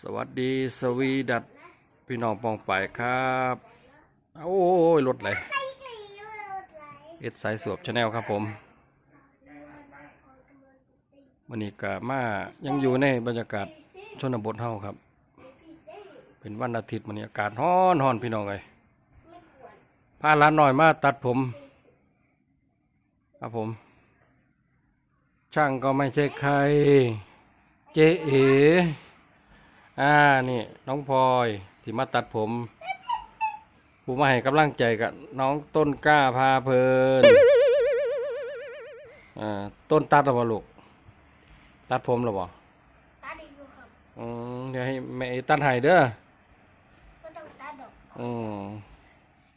สวัสดีสวีดัตพี่น้องปองไปครับ โอ้ยรถไหลเอ็ดสายสวบชาแนลครับผมวันนี้กะมายังอยู่ในบรรยากาศชนบทเฮาครับ เป็นวันอาทิตย์วันนี้อากาศร้อนร้อนพี่น้องเลยพาล้านหน่อยมาตัดผม ครับผม ช่างก็ไม่ใช่ใคร เจ๊เอ อ่านี่น้องพลอยที่มาตัดผมผู้มาให้กำลังใจกับน้องต้นกล้าพาเพลินอ่าต้นตัดหรือเปล่าลูกตัดผมหรือเปล่าตาดีอยู่ครับอืมเดี๋ยวให้แม่เอตัดให้เด้อก็ต้องตาดอกอืม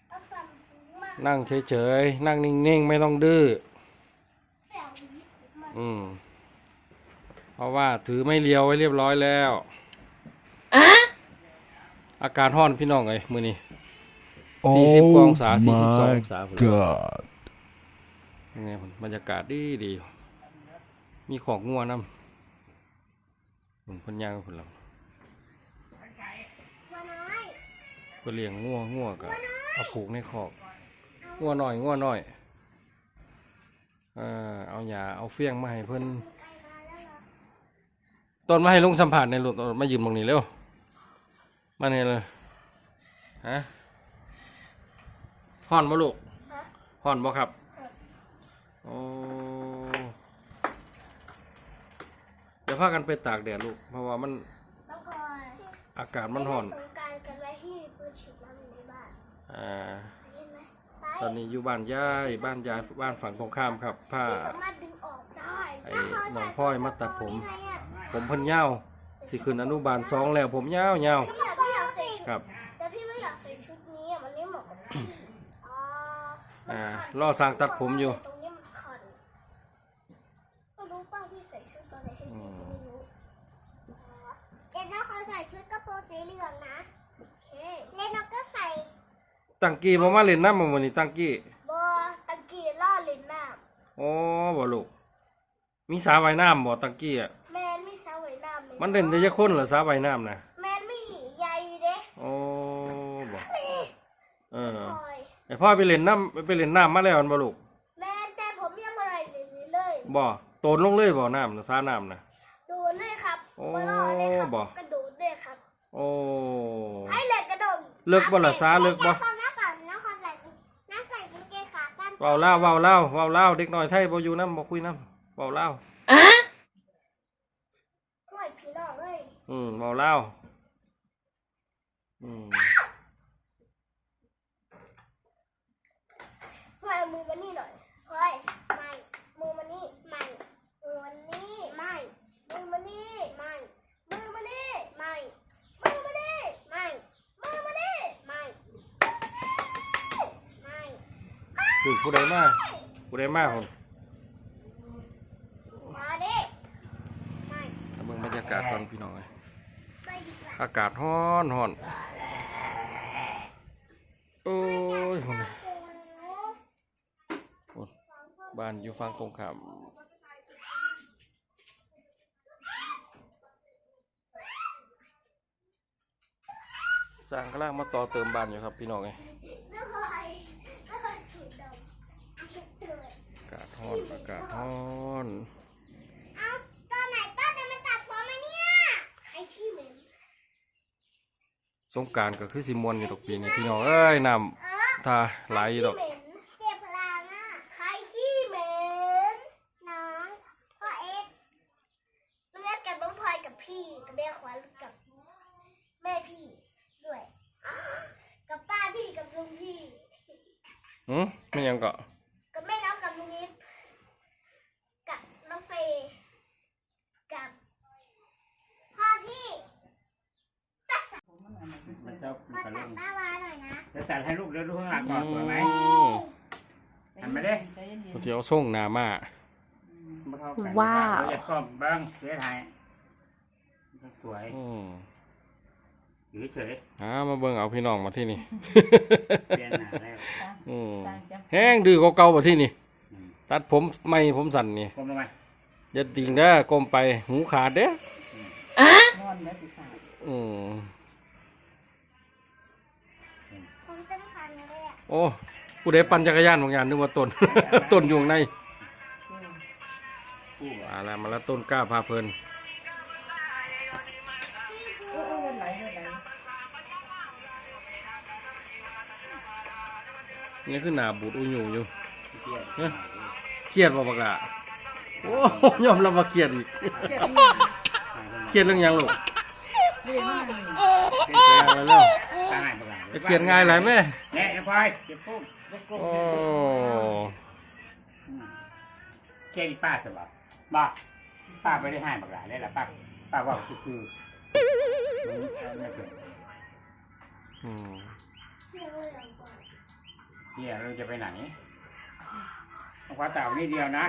เอาสั่นสูงมากนั่งเฉยๆนั่งนิ่งๆไม่ต้องดื้อแปลวนี้มาอืมเพราะว่าถือไม่เลียวไว้เรียบร้อยแล้ว อาการห้อนพี่น้องไงมือนี้สี่สิบกว่าองศาสี่สิบสององศาพุ่น God. ยังไงพุ่นบรรยากาศดีดีมีของงัวน้ำผมคนย่างคนเราวันน้อยก็เลี้ยงงัวงัวกับเอาผูกในคอกงัวหน่อยงัวหน่อยเออเอาหยาเอาเฟี้ยงมาให้เพิ่นไกลมาแล้วเหรอต้นมาให้ลุงสัมผัสในอยลูกต้นมายืมตรงนี้เร็ว มาเนี่ยเลยฮะห่อนบ่ลูกฮะห่อนบ่ครับโอ้เดี๋ยวพากันไปตากแดดลูก เพราะว่ามันน้องพลอยอากาศมันห่อนไปเล่สงกรารกันไว้ที่ปืนฉีดน้ำอยู่ในบ้านอ่าไปเล่นไหมไปตอนนี้อยู่บ้านยายบ้านยายบ้านฝั่งตรงข้ามครับผ้าไม่สามารถดึงออกได้ไอ้น้องพ่อยมาตัดผม ผมเพิ่นยาวสิขึ้นอนุบาลสองแล้วผมยาวยาวพี่อยา ครับ แต่พี่ไม่อยากใส่ชุดนี้อะมันไม่เหมาะกับพี่อ๋อมันอ่าขัดรอสร้างตัดผมอยู่ ตรงนี้มันขัดไม่รู้ป้าที่ใส่ชุดตอนไหนให้พี่ก็ไม่รู้เล่นน้องเขาใส่ชุดกระโปรงสีเหลืองนะ โอเคเล่นน้องก็ใส่ตังกี้บ่มาเล่นน้ำมื้อนี้ตังกี้บอตะกี้ล่อเล่นน้โอ้บ่ลูกมีสาว่ายน้ำบ่ตังกี้อะำแมนไม่สาวายน้ำเลยมันเล่นได้จักคนเหรอสาว่ายน้ำน่ะ แมนไม่ใหญ่เด้ โอ้บ่เออ พลอยไอพ่อไปเล่นน้ำไปเล่นน้ำมาแล้วอันบ่ลูกแมนแต่ผมยังอะไรเลยบ่โตนลงเลยบ่น้ำน่ะสาน้ำน่ะโดดเลยครับโอ้มาล่อเลยครับบ่กระโดดเลยครับโอ้ให้เหล็กกระโดดเลิกบ่ล่ะสาเลิกบ่ฟังนะก่อนนะคอนใส่นะใส่กางเกงขาสั้นเว้าเล่าวเว้าเล่าวเว้าเล่าวเด็กน้อยไทยบ่อยู่น้ำบ่คุยน้ำเว้าเล่าวห่วยพี่น้องเอ้ยอืมเว้าเล่าวอืม ห่วยเอา มือมานี่หน่อยห่วยไม่มือมานี่ไม่มือมานี่ไม่มือมานี่ไม่มือมานี่ไม่มือมานี่ไม่มือมานี่ไม่ไม่คือผู้ใดมาผู้ใดมาผมมาดิไม่เอาเบิ่งบรรยากาศตอนพี่น้องเอ้ยไปดีกว่าอากาศร้อนร้อนโอ้ยพุ่นน่ะพุ่น บ้านอยู่ฝั่งตรงข้ามสร้างกำลังมาต่อเติมบ้านอยู่ครับพี่น้องไม่เคยไม่เคยสูดดมอากาศร้อนอากาศร้อนเอาตอนไหนป้าจะมาตัดผมไหมเนี่ยใครขี้เหม็นสงการก็คือสิมวนอยู่ดอกปีนี้พี่น้องเอ้ยน้ำทาไหลอยู่ดอก ใครขี้เหม็นเก็บพลังอะใครขี้เหม็นน้องพ่อเอ็กซ์ลุงเอ็กซ์กับน้องพลอยกับพี่กับแม่ขวัญกับแม่พี่ด้วยอ้าวกับป้าพี่กับลุงพี่ หืมไม่ยังก็กับแม่น้องกับลุงนิฟกับน้องเฟย์กับพ่อพี่ตัดสายมันจะขอสตัรุดปหน้าวาหน่อยนะจะจัดให้ลูกเดี๋ยวดูข้างหลังก่อนสวยไหมอืมทำไปดิเขาจะเอาส่งหนามาว้าวอยากกล้องบ้างเสียหายสวยอืม อยู่เฉยอ่ามาเบิ่งเอาพี่น้องมาที่นี่ๆเปลี่ยนหนาแล้วอืม แห้งดื้อกว่าเก่ามาที่นี่ อืมตัดผมไม่ผมสั่นนี่ก้มลงไปอย่าดิ่งเด้อกลมไปหูขาดเด้นอนแล้วสิค่ะออืมผมสำคัญเลยอะโอ้ผู้ใดปั่นจักรยานบางอย่างนึกว่าต้น ต้นอยู่ข้างใน คู่มาแล้วมาแล้วต้นกล้าพาเพลิน นี่คือหนาบูดอุ้ยอยู่อยู่เที่ยวเนี่ยเครียดบ่บักละโอ้ยอมรับว่าเครียดอีกเจ็บนี่เครียดเรื่องหยังลูกเรียนมากเครียดอะไรแล้วตายไปแล้วจะเครียดง่ายหลายแม่แน่นะพลอยเก็บปุ๊บโอ้อืมเช่นป้าจะบอกบอกป้าไม่ได้ให้บักหลาได้ละป้าป้าว่าซื่อๆมันไม่เกิดอืม เชื่อเลยเหรอก่อนเนี่ยเราจะไปไหนเอาควาเต่านี่เดียวนะ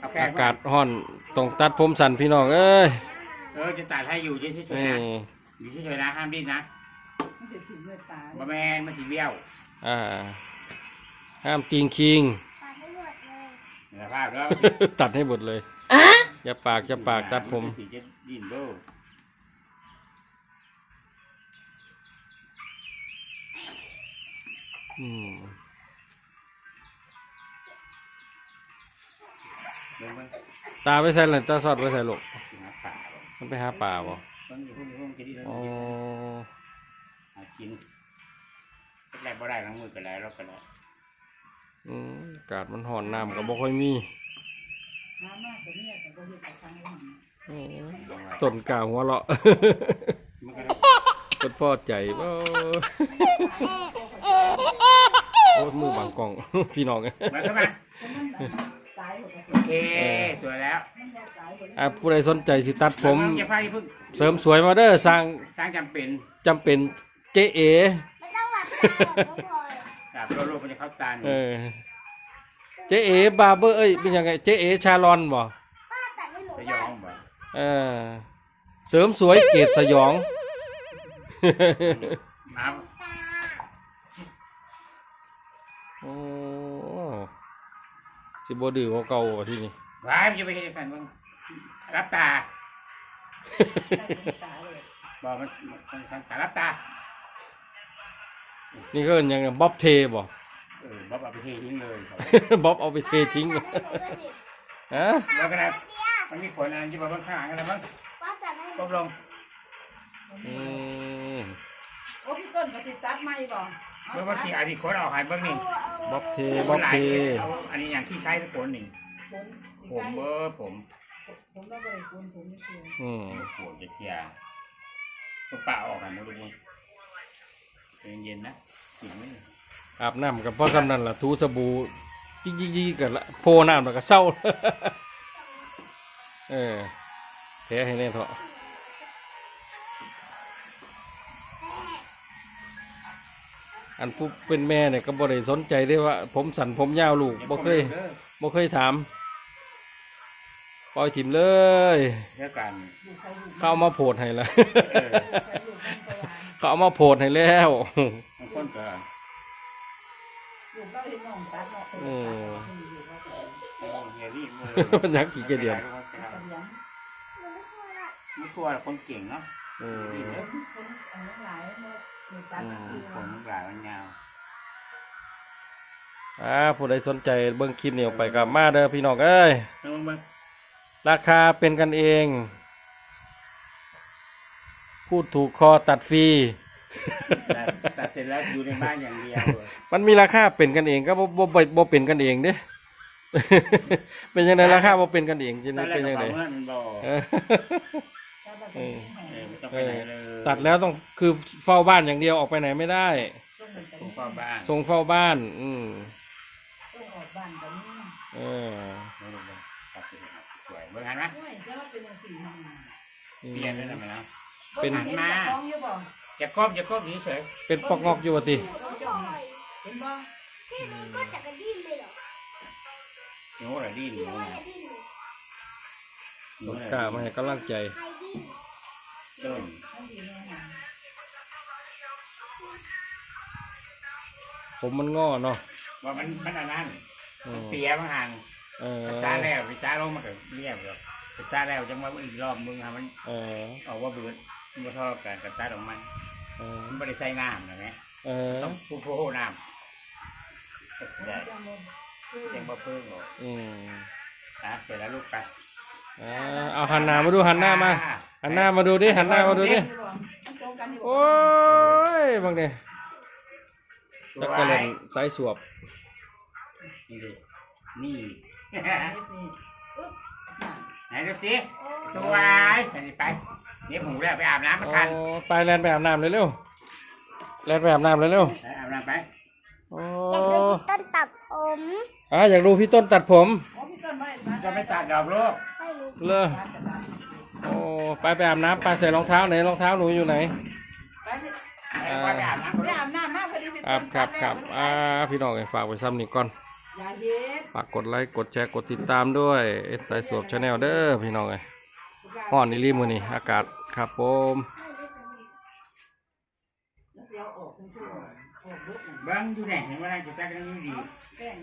เอาแค่อากาศร้อนต้องตัดผมสั้นพี่น้องเอ้ยเออจะตัดให้อยู่เฉยๆนี่นะอยู่เฉยๆนะห้ามดิ้นนะมันจะถึงเมื่อตาบะแมนมันสีเบี้ยวอ่าห้ามติงคิงปาดให้หมดเลยเห็นภาพแล้ว ตัดให้หมดเลย อย่าปากอย่าปากตัดผม สีจะดิ้นเบ้อ อืมเบิ่งมันตาไปใส่เลยตาสอดไปใส่ลูกสิหาป่าบ่มันไปหาป่าบ่มันอยู่พุ่งอยู่พุ่งจะดิ้นแล้วอ๋อหากินแรกบ่ได้ล้างมือกันแล้วแล้วกันแล้วอืมอากาศมันร้อนน้ำก็บ่ค่อยมีน้ำมากกว่านี้แต่ก็เห็นแต่ครั้งหลังอืมต้นกล้าหัวเราะ มันก็เป็นพ่อใจบ่ โอ้ ยมือบางกล้อง พี่น้องมาเข้ามาตายหมดโอเคสวยแล้วมันตายหมดอะผู้ใดสนใจสิตัดผม อย่าพลาดอย่าเพิ่งเสริมสวยมาเด้อสร้างสร้างจำเป็นจำเป็นเจ๊เอไม่ต้องหลับตาหรอกน้องพลอยดาบโลกมันจะเข้าตาหนูเออเจ๊เอบาร์เบอร์เอ้ยเป็นยังไงเจ๊เอชาลอนบ่ป้าตัดให้หนูสยบ้าองงบ่เออเสริมสวยเกรดสยองมา สิบดื้อกว่าเก่าว่ะที่นี่ ว้ายมันจะไปเห็นสันมึงรับตา ตายเลยบอกมันมันมันตารับตา นี่ก็ยังไงบ๊อบเทบ่ เออบ๊อบเอาไปเททิ้งเลยครับ บ๊อบเอาไปเททิ้งตัดให้หนูด้วยดิฮะแล้วก็ได้เดียวมันมีขนอะไรที่บอกว่าข้างหลังกันแล้วมั้งป้าตัดให้หกนูบลงอืมโอ้พี่ต้นก็ติดตัดไม่บ่ เมื่อวันที่อันนี้ขนออกหายเบ้างนี่บ๊อบเทขบ๊อนบหลายเทเอาอันนี้อย่างที่ใช้ทุกคนนี่ผมผมเบอร์ผมผมก็บริคุณผมไม่เชื่ออืมปวดจะเคลียร์ตัวเปล่าออกกันนะทุกคนเย็นๆนะกินไม่อาบน้ำกับพ่อสำนันล่ะทูสบู่จิกจิกจิกกันละโพน้ำแล้วก็เศร้าเออแพ้ให้แน่เถอะ อันผู้เป็นแม่เนี่ยก็บ่ได้สนใจได้ว่า ผมสั้นผมยาวลูกบ่เคยบ่เคยถามปล่อยถิ่มเลยเรื่องการอยู่ใครอยู่เขาเอามาโพดให้แล้วเออใครอยู่บ้านก็ว่าเขาเอามาโพดให้แล้วบางคนก็อยู่ก็เห็นน้องตัดเนาะอืมอยู่ก็แต่โอ้เฮียรี่มือมันยักกี่เกเดียมกำลังไม่กลัวหรอกคนเก่งเนาะอื มคนอันนั้นหลายเมื่ออยู่ตัดคือผมหลายมันยาวอ่าผู้ใดสนใจเบิ่งคลิปนี้ออกไปกับมาเด้อพี่น้องเอ้ยเบิ่งเบิ่งราคาเป็นกันเอง พูดถูกคอตัดฟรี ตัดตัดเสร็จแล้วอยู่ในบ้านอย่างเดียวมันมีราคาเป็นกันเองก็บ่บ่บ่บ่เป็นกันเองเด้ เป็นยังไงราคาบ่เป็นกันเองจริงตอนแรกเป็นกระยังไงเป๋าเงินมันบอกเออ เออเออไม่ต้องไปไหนเลยตัดแล้วต้องคือเฝ้าบ้านอย่างเดียวออกไปไหนไม่ได้ต้องเหมือนกันผมเฝ้าบ้านส่งเฝ้าบ้าน อืมต้องออกบ้านกันนี่เออเบิ่งเบิ่งตัดเสร็จแล้วสวยเบิ่งหันไหมด้วยจะว่าเป็นอย่างสี่ทำงานอืเปลี่ยนได้มไหมนะ เป็นเห็นแต่ของอยู่บ่อย่าก้มอย่าก้มเฉยเป็นปอกงอกอยู่ว่าติน้องพลอยเห็นบ่พี่มันก็จักรดิ้นเลยเหรอๆหนูอะไรดิ้นหพี่นูว่านะจะดิ้นเลยหนูอะไรกล้ามาให้กำลังใจ ใครดิ้น ต้นต้องดีแน่นอนผมมันงอเนาะว่ามันมันอันนั้นอืมเสียบางห่างเออไปจ้าแล้วไปจ้าลงมาเกิดเรียบเลยไปจ้าแล้วจังว่าอีกรอบมึงฮะมันเออออกว่าเบืนบ่ทอกันกระตัดออกมันเออมันบ่ได้ใส่น้ำนะแม่เออต้องผู้โพน้ำได้ยังบ่เพิ่งหรอกอืมนะเสร็จแล้วลูกไปอ่าเอาหันหน้ามาดูหันหน้ามา หันหน้ามาดูดิหันหน้ามาดูดิโอ้ยบางเดียจักกะเล่นสายสวบนี่ดินี่ไหนดูสิสวยไปนี่ไปนี่หูแล้วไปอาบน้ำมาคันไปแลนไปอาบน้ำเลยเร็วแลนไปอาบน้ำเลยเร็วไปอาบน้ำไปโอ้อยากดูพี่ต้นตัดผมอะอยากดูพี่ต้นตัดผมอ๋อพี่ต้นไม่จะไม่ตัดดอกลูกเลอ โอ้ไปไปอาบน้ำไปใส่รองเท้าไหนรองเท้าหนูอยู่ไหนไปพี่ไปว่าไปอาบน้ำไปอาบน้ำมาพอดีพี่ครัต้บนครับครับอ่าพี่น้องฝากไว้ซ้ำนี่ก่อนอย่าเย็ดฝากกดไลค์กดแชร์กดติดตามด้วยเอสไซสวบชาแนลเด้อพี่น้องเอ้ยฮ้อนนี่รีมือนี่อากาศครับผมแล้วเสียวออกทั้งคู่ออกรถนั่นเบิ้งอยู่ไหนเห็นว่าอะไรจะจักกันอยู่ดีแป้ง